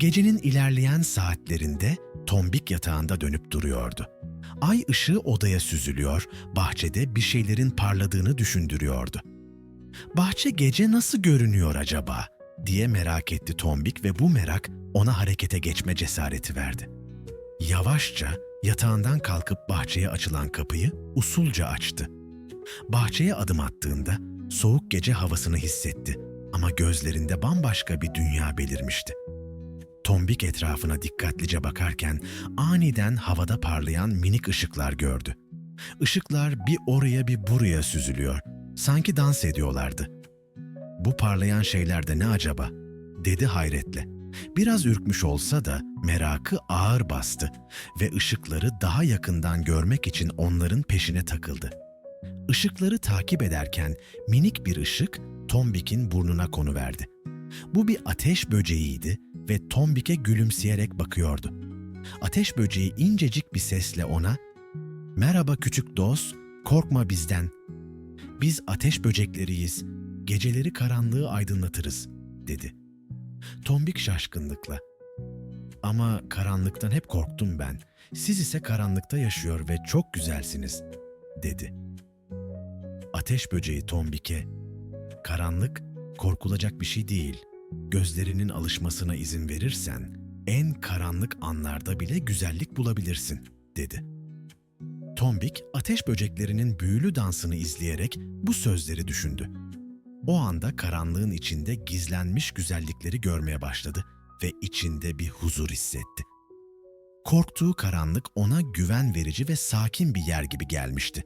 Gecenin ilerleyen saatlerinde tombik yatağında dönüp duruyordu. Ay ışığı odaya süzülüyor, bahçede bir şeylerin parladığını düşündürüyordu. Bahçe gece nasıl görünüyor acaba diye merak etti tombik ve bu merak ona harekete geçme cesareti verdi. Yavaşça yatağından kalkıp bahçeye açılan kapıyı usulca açtı. Bahçeye adım attığında soğuk gece havasını hissetti ama gözlerinde bambaşka bir dünya belirmişti. Tombik etrafına dikkatlice bakarken aniden havada parlayan minik ışıklar gördü. Işıklar bir oraya bir buraya süzülüyor. Sanki dans ediyorlardı. Bu parlayan şeyler de ne acaba? dedi hayretle. Biraz ürkmüş olsa da merakı ağır bastı ve ışıkları daha yakından görmek için onların peşine takıldı. Işıkları takip ederken minik bir ışık Tombik'in burnuna konuverdi. Bu bir ateş böceğiydi ve Tombik'e gülümseyerek bakıyordu. Ateş böceği incecik bir sesle ona "Merhaba küçük dost, korkma bizden. Biz ateş böcekleriyiz, geceleri karanlığı aydınlatırız." dedi. Tombik şaşkınlıkla "Ama karanlıktan hep korktum ben. Siz ise karanlıkta yaşıyor ve çok güzelsiniz." dedi. Ateş böceği Tombik'e "Karanlık korkulacak bir şey değil. Gözlerinin alışmasına izin verirsen en karanlık anlarda bile güzellik bulabilirsin." dedi. Tombik ateş böceklerinin büyülü dansını izleyerek bu sözleri düşündü. O anda karanlığın içinde gizlenmiş güzellikleri görmeye başladı ve içinde bir huzur hissetti. Korktuğu karanlık ona güven verici ve sakin bir yer gibi gelmişti.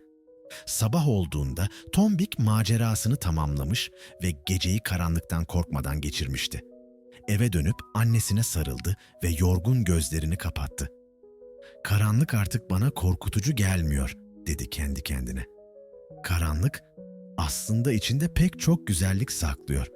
Sabah olduğunda Tombik macerasını tamamlamış ve geceyi karanlıktan korkmadan geçirmişti. Eve dönüp annesine sarıldı ve yorgun gözlerini kapattı. Karanlık artık bana korkutucu gelmiyor, dedi kendi kendine. Karanlık aslında içinde pek çok güzellik saklıyor.